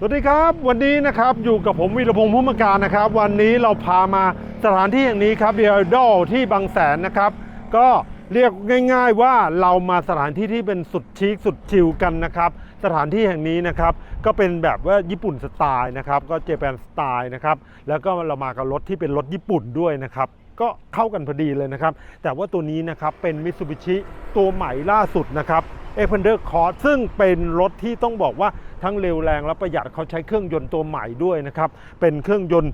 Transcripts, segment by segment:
สวัสดีครับวันนี้นะครับอยู่กับผมวีรพงษ์พุ่มการนะครับ วันนี้เราพามาสถานที่แห่งนี้ครับเดียดอลที่บางแสนนะครับ ก็เรียกง่าย ๆว่าเรามาสถานที่ที่เป็นสุดชิคสุดชิลกันนะครับ สถานที่แห่งนี้นะครับ ก็เป็นแบบว่าญี่ปุ่นสไตล์นะครับ ก็เจแปนสไตล์นะครับ แล้วก็เรามากับรถที่เป็นรถญี่ปุ่นด้วยนะครับ ก็เข้ากันพอดีเลยนะครับ แต่ว่าตัวนี้นะครับเป็นมิ t ซูบิชิตัวใหม่ล่าสุดนะครับ e x p a n d e r Cross ซึ่งเป็นรถที่ต้องบอกว่าทั้งเร็วแรงและประหยัดเขาใช้เครื่องยนต์ตัวใหม่ด้วยนะครับ เป็นเครื่องยนต์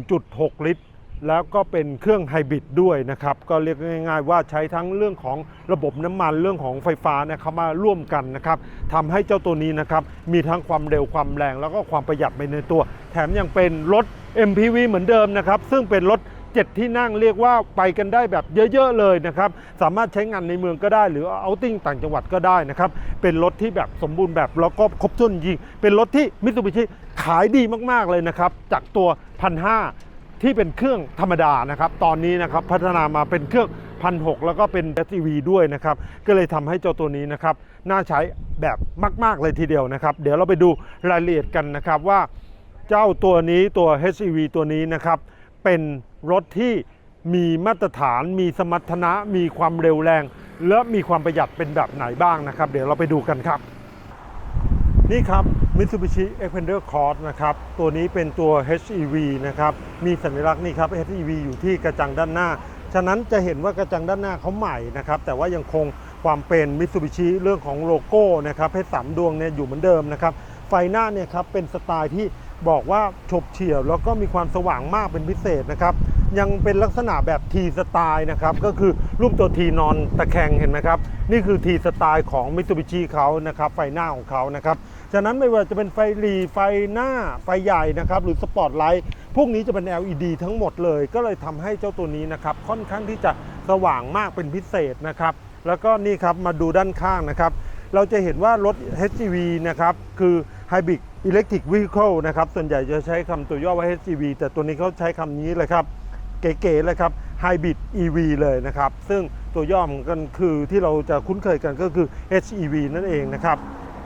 1.6 ลิตร แล้วก็เป็นเครื่องไฮบริดด้วยนะครับ ก็เรียกง่ายๆว่าใช้ทั้งเรื่องของระบบน้ำมันเรื่องของไฟฟ้าเนี่ยเขามาร่วมกันนะครับทำให้เจ้าตัวนี้นะครับมีทั้งความเร็วความแรงแล้วก็ความประหยัดไปในตัว แถมยังเป็นรถ MPV เหมือนเดิมนะครับ ซึ่งเป็นรถ 7 ที่นั่งเรียกว่าไปกันได้แบบเยอะ ๆ เลยนะครับ สามารถใช้งานในเมืองก็ได้ หรือเอาติ้งต่างจังหวัดก็ได้นะครับ เป็นรถที่แบบสมบูรณ์แบบแล้วก็ครบถ้วนจริง เป็นรถที่มิ t ซูบิชิขายดีมากๆเลยนะครับ จากตัวพันหที่เป็นเครื่องธรรมดานะครับ ตอนนี้นะครับพัฒนามาเป็นเครื่องพันหแล้วก็เป็น SUV ด้วยนะครับ ก็เลยทำให้เจ้าตัวนี้นะครับ น่าใช้แบบมาก ๆ เลยทีเดียวนะครับ เดี๋ยวเราไปดูรายละเอียดกันนะครับว่า เจ้าตัวนี้ตัว HEV ตัวนี้นะครับ เป็นรถที่มีมาตรฐานมีสมรรถนะ มีความเร็วแรง และมีความประหยัดเป็นแบบไหนบ้างนะครับ เดี๋ยวเราไปดูกันครับ นี่ครับ Mitsubishi Xpander Cross นะครับ ตัวนี้เป็นตัว HEV นะครับ มีสัญลักษณ์นี่ครับ HEV อยู่ที่กระจังด้านหน้า ฉะนั้นจะเห็นว่ากระจังด้านหน้าเขาใหม่นะครับ แต่ว่ายังคงความเป็น Mitsubishi เรื่องของโลโก้นะครับให้สามดวงเนี่ยอยู่เหมือนเดิมนะครับ ไฟหน้าเนี่ยครับเป็นสไตล์ที่ บอกว่าฉบเฉี่ยวแล้วก็มีความสว่างมากเป็นพิเศษนะครับ ยังเป็นลักษณะแบบ T สไตล์นะครับ ก็คือรูปตัว T นอนตะแคงเห็นไหมครับ นี่คือ T สไตล์ของ Mitsubishi เขานะครับ ไฟหน้าของเขานะครับฉะนั้นไม่ว่าจะเป็นไฟหลีไฟหน้าไฟใหญ่นะครับหรือสปอตไลท์พวกนี้จะเป็น LED ทั้งหมดเลย ก็เลยทำให้เจ้าตัวนี้นะครับค่อนข้างที่จะสว่างมากเป็นพิเศษนะครับ แล้วก็นี่ครับมาดูด้านข้างนะครับ เราจะเห็นว่ารถ HGV นะครับคือ Hybrid Electric Vehicle นะครับ ส่วนใหญ่จะใช้คำตัวย่อว่า HGV แต่ตัวนี้เขาใช้คำนี้เลยครับ เก๋ๆเลยครับ Hybrid EV เลยนะครับ ซึ่งตัวย่อมันก็คือที่เราจะคุ้นเคยกันก็คือ HEV นั่นเองนะครับ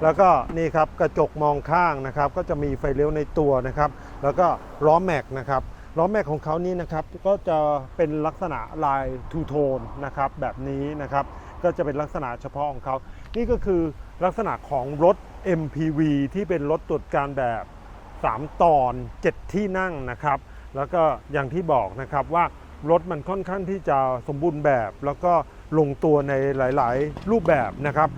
แล้วก็นี่ครับกระจกมองข้างนะครับ ก็จะมีไฟเลี้ยวในตัวนะครับ แล้วก็ล้อแม็กนะครับล้อแม็กของเขานี่นะครับก็จะเป็นลักษณะลายทูโทนนะครับแบบนี้นะครับก็จะเป็นลักษณะเฉพาะของเขา นี่ก็คือลักษณะของรถ MPV ที่เป็นรถตรวจการแบบ 3 ตอน 7 ที่นั่งนะครับ แล้วก็อย่างที่บอกนะครับว่ารถมันค่อนข้างที่จะสมบูรณ์แบบ แล้วก็ลงตัวในหลาย ๆ รูปแบบนะครับ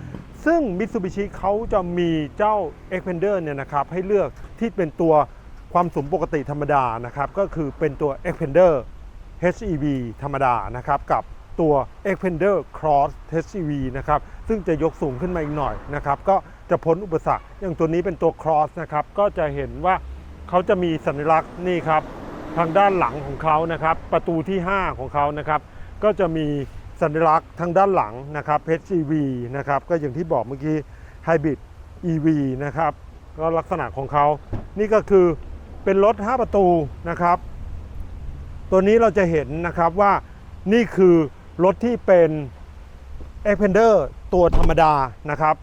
ซึ่ง Mitsubishi เขาจะมีเจ้า Xpander เนี่ยนะครับให้เลือกที่เป็นตัวความสูงปกติธรรมดานะครับ ก็คือเป็นตัว Xpander HEV ธรรมดานะครับกับตัว Xpander Cross HEV นะครับซึ่งจะยกสูงขึ้นมาอีกหน่อยนะครับก็ จะพ้นอุปสรรค อย่างตัวนี้เป็นตัว Cross นะครับ ก็จะเห็นว่าเขาจะมีสัญลักษณ์นี่ครับ ทางด้านหลังของเขานะครับ ประตูที่ 5 ของเขานะครับ ก็จะมีสัญลักษณ์ทางด้านหลังนะครับ HEV นะครับ ก็อย่างที่บอกเมื่อกี้ Hybrid EV นะครับ ก็ลักษณะของเขา นี่ก็คือเป็นรถ 5 ประตูนะครับ ตัวนี้เราจะเห็นนะครับว่านี่คือรถที่เป็น e x p a n d e r ตัวธรรมดานะครับ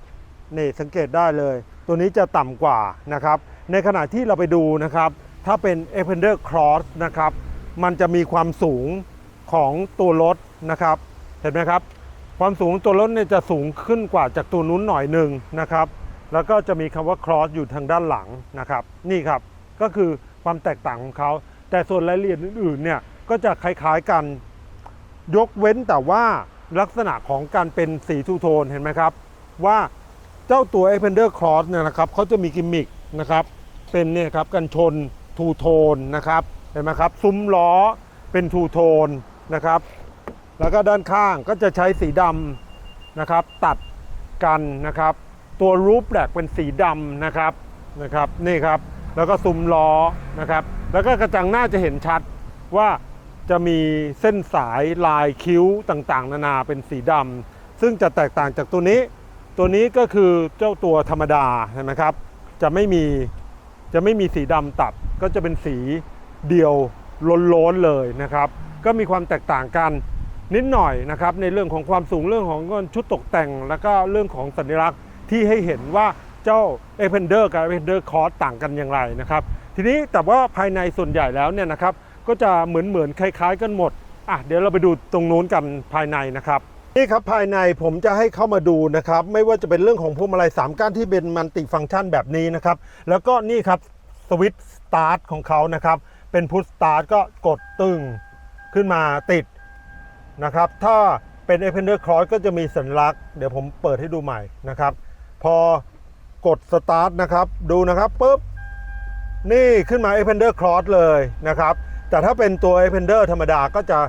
นี่สังเกตได้เลย ตัวนี้จะต่ำกว่านะครับ ในขณะที่เราไปดูนะครับ ถ้าเป็น e x p a n d e r Cross นะครับ มันจะมีความสูงของตัวรถนะครับ เห็นไหมครับ ความสูงตัวรถเนี่ยจะสูงขึ้นกว่าจากตัวนู้นหน่อยหนึ่งนะครับ แล้วก็จะมีคำว่า cross อยู่ทางด้านหลังนะครับ นี่ครับ ก็คือความแตกต่างของเขา แต่ส่วนรายละเอียดอื่นๆเนี่ย ก็จะคล้ายๆกัน ยกเว้นแต่ว่าลักษณะของการเป็นสีทูโทน เห็นไหมครับ ว่า เจ้าตัว e x p a n d e r Cross เนี่ยนะครับเขาจะมีกิมมิคนะครับเป็นเนี่ยครับกันชนทูโทนนะครับเห็นไหมครับซุ้มล้อเป็นทูโทนนะครับแล้วก็ด้านข้างก็จะใช้สีดำนะครับตัดกันนะครับตัวรูปแบกเป็นสีดำนะครับนะครับนี่ครับแล้วก็ซุ้มล้อนะครับแล้วก็กระจังหน้าจะเห็นชัดว่าจะมีเส้นสายลายคิ้วต่างๆ นานาเป็นสีดำซึ่งจะแตกต่างจากตัวนี้ ตัวนี้ก็คือเจ้าตัวธรรมดานไหมครับ จะไม่มีจะไม่มีสีดำตัดก็จะเป็นสีเดียวโล้นๆเลยนะครับ ก็มีความแตกต่างกันนิดหน่อยนะครับในเรื่องของความสูงเรื่องของชุดตกแต่ง แล้วก็เรื่องของสัญลักษณ์ที่ให้เห็นว่าเจ้า e p e n d e r กับ e p e n d e r Cross ต่างกันอย่างไรนะครับ ทีนี้แต่ว่าภายในส่วนใหญ่แล้วเนี่ยนะครับก็จะเหมือนเหมือนคล้าย ๆ กันหมดอะเดี๋ยวเราไปดูตรงนู้นกันภายในนะครับ นี่ครับภายในผมจะให้เข้ามาดูนะครับ ไม่ว่าจะเป็นเรื่องของพวงมาลัย3ก้านที่เป็นมัลติฟังก์ชันแบบนี้นะครับ แล้วก็นี่ครับสวิตช์สตาร์ทของเขานะครับ เป็นพุชสตาร์ทก็กดตึงขึ้นมาติดนะครับ ถ้าเป็น e p e n d e r Cross ก็จะมีสัญลักษณ์เดี๋ยวผมเปิดให้ดูใหม่นะครับ พอกดสตาร์ทนะครับ ดูนะครับปุ๊บนี่ขึ้นมา e p e n d e r Cross เลยนะครับ แต่ถ้าเป็นตัว e p e n d e r ธรรมดาก็จะ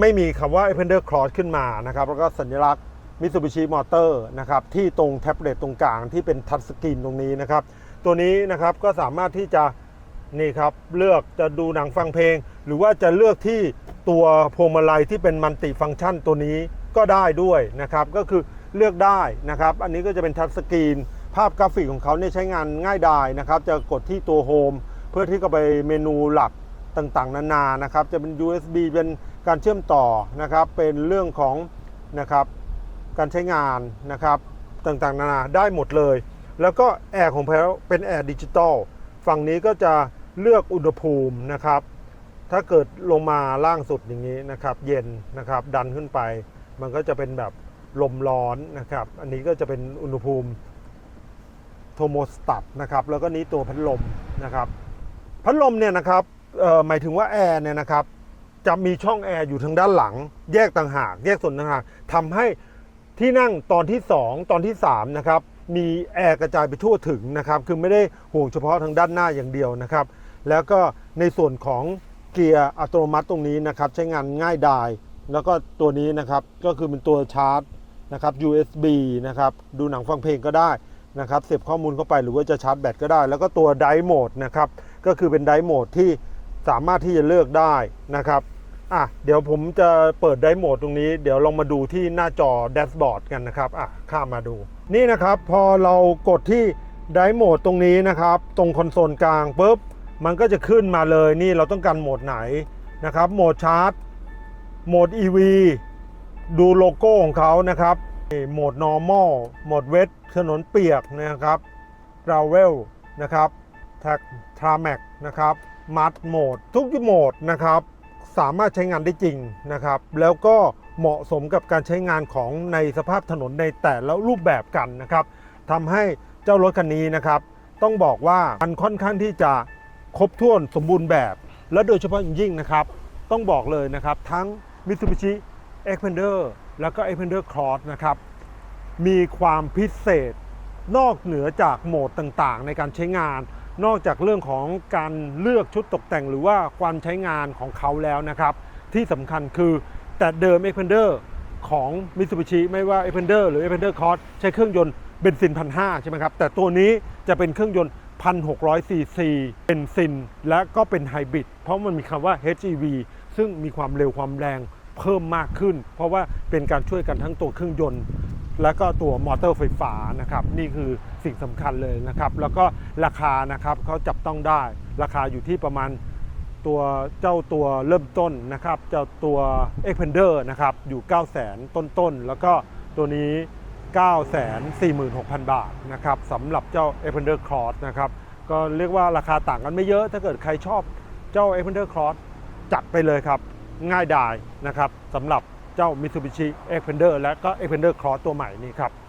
ไม่มีคำว่า e p e n d e r Cross ขึ้นมานะครับ แล้วก็สัญลักษณ์ Mitsubishi Motor นะครับ ที่ตรงแท็บเล็ตตรงกลางที่เป็นทัชสกรีนตรงนี้นะครับ ตัวนี้นะครับก็สามารถที่จะนี่ครับเลือกจะดูหนังฟังเพลง หรือว่าจะเลือกที่ตัวพวงมาลัยที่เป็นมัลติฟังก์ชันตัวนี้ก็ได้ด้วยนะครับ ก็คือเลือกได้นะครับ อันนี้ก็จะเป็นทัชสกรีนภาพกราฟิกของเขาเนี่ยใช้งานง่ายดายนะครับ จะกดที่ตัวโฮมเพื่อที่จะไปเมนูหลัก ต่างๆ นานานะครับ จะเป็น USB เป็นการเชื่อมต่อนะครับ เป็นเรื่องของนะครับการใช้งานนะครับต่างๆ นานาได้หมดเลย แล้วก็แอร์ของเขาเป็นแอร์ดิจิตอลฝั่งนี้ก็จะเลือกอุณหภูมินะครับ ถ้าเกิดลงมาล่างสุดอย่างนี้นะครับ เย็นนะครับ ดันขึ้นไป มันก็จะเป็นแบบลมร้อนนะครับ อันนี้ก็จะเป็นอุณหภูมิโทโมสตัตนะครับ แล้วก็นี้ตัวพัดลมนะครับ พัดลมเนี่ยนะครับ หมายถึงว่าแอร์เนี่ยนะครับจะมีช่องแอร์อยู่ทางด้านหลัง แยกต่างหาก แยกส่วนต่างหากทำให้ที่นั่งตอนที่ 2 ตอนที่3นะครับมีแอร์กระจายไปทั่วถึงนะครับคือไม่ได้ห่วงเฉพาะทางด้านหน้าอย่างเดียวนะครับ แล้วก็ในส่วนของเกียร์อัตโนมัติตรงนี้นะครับใช้งานง่ายดาย แล้วก็ตัวนี้นะครับก็คือเป็นตัวชาร์จนะครับ USB นะครับดูหนังฟังเพลงก็ได้นะครับเสียบข้อมูลเข้าไปหรือว่าจะชาร์จแบตก็ได้ แล้วก็ตัวไดโหมดนะครับก็คือเป็นไดโหมดที่ สามารถที่จะเลือกได้นะครับอะเดี๋ยวผมจะเปิดไดโหมดตรงนี้ เดี๋ยวลองมาดูที่หน้าจอแดชบอร์ดกันนะครับอะข้ามมาดู นี่นะครับพอเรากดที่ไดโหมดตรงนี้นะครับ ตรงคอนโซลกลางปุ๊บมันก็จะขึ้นมาเลยนี่เราต้องการโหมดไหนนะครับโหมดชาร์จโหมด EV ดูโลโก้ของเขานะครับโหมด normal โหมด wet ถนนเปียกนะครับ gravel นะครับแท็กทราแม็กนะครับ มัดโหมดทุกโหมดนะครับสามารถใช้งานได้จริงนะครับ แล้วก็เหมาะสมกับการใช้งานของในสภาพถนนในแต่ละรูปแบบกันนะครับทำให้เจ้ารถคันนี้นะครับ ต้องบอกว่ามันค่อนข้างที่จะครบถ้วนสมบูรณ์แบบ และโดยเฉพาะยิ่งนะครับ ต้องบอกเลยนะครับ ทั้ง Mitsubishi Xpander แล้วก็ Xpander Cross นะครับ มีความพิเศษนอกเหนือจากโหมดต่างๆ ในการใช้งาน นอกจากเรื่องของการเลือกชุดตกแต่งหรือว่าความใช้งานของเขาแล้วนะครับ ที่สำคัญคือแต่เดิม Xpander ของ Mitsubishi ไม่ว่า Xpander หรือ Xpander Cross ใช้เครื่องยนต์เบนซินพันห้าใช่ไหมครับ แต่ตัวนี้จะเป็นเครื่องยนต์ 1,600 ซีซีเบนซิน และก็เป็นไฮบริดเพราะมันมีคำว่า HEV ซึ่งมีความเร็วความแรงเพิ่มมากขึ้น เพราะว่าเป็นการช่วยกันทั้งตัวเครื่องยนต์ แล้วก็ตัวมอเตอร์ไฟฟ้านะครับนี่คือสิ่งสำคัญเลยนะครับ แล้วก็ราคานะครับเขาจับต้องได้ ราคาอยู่ที่ประมาณตัวเจ้าตัวเริ่มต้นนะครับเจ้าตัว e x p a n d e r นะครับอยู่ 9 0 0 0 0 0ต้นๆ แล้วก็ตัวนี้ 946,000 บาทนะครับสำหรับเจ้า e x p a n d e r Cross นะครับก็เรียกว่าราคาต่างกันไม่เยอะ ถ้าเกิดใครชอบเจ้า e x p a n d e r Cross จัดไปเลยครับ ง่ายดายนะครับสำหรับ เจ้า Mitsubishi Xpander และก็ Xpander Cross ตัวใหม่นี่ครับ